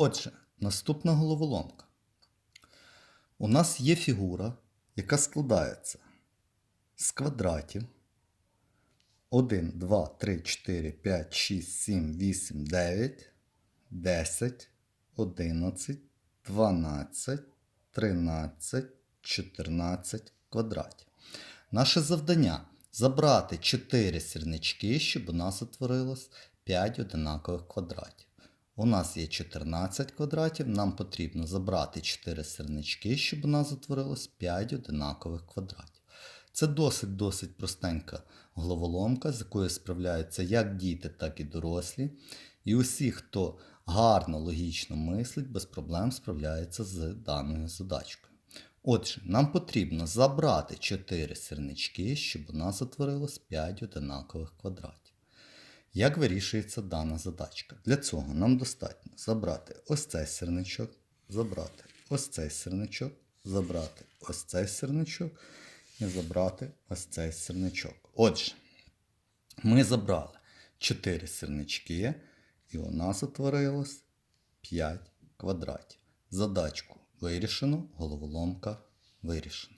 Отже, наступна головоломка. У нас є фігура, яка складається з квадратів 1, 2, 3, 4, 5, 6, 7, 8, 9, 10, 11, 12, 13, 14 квадратів. Наше завдання забрати 4 сірнички, щоб у нас утворилось 5 одинакових квадратів. У нас є 14 квадратів, нам потрібно забрати 4 сірнички, щоб у нас утворилось 5 одинакових квадратів. Це досить-досить простенька головоломка, з якою справляються як діти, так і дорослі. І усі, хто гарно логічно мислить, без проблем справляється з даною задачкою. Отже, нам потрібно забрати 4 сірнички, щоб у нас утворилось 5 одинакових квадратів. Як вирішується дана задачка? Для цього нам достатньо забрати ось цей сірничок, забрати ось цей сірничок, забрати ось цей сірничок і забрати ось цей сірничок. Отже, ми забрали 4 сірнички, і у нас утворилось 5 квадратів. Задачку вирішено, головоломка вирішена.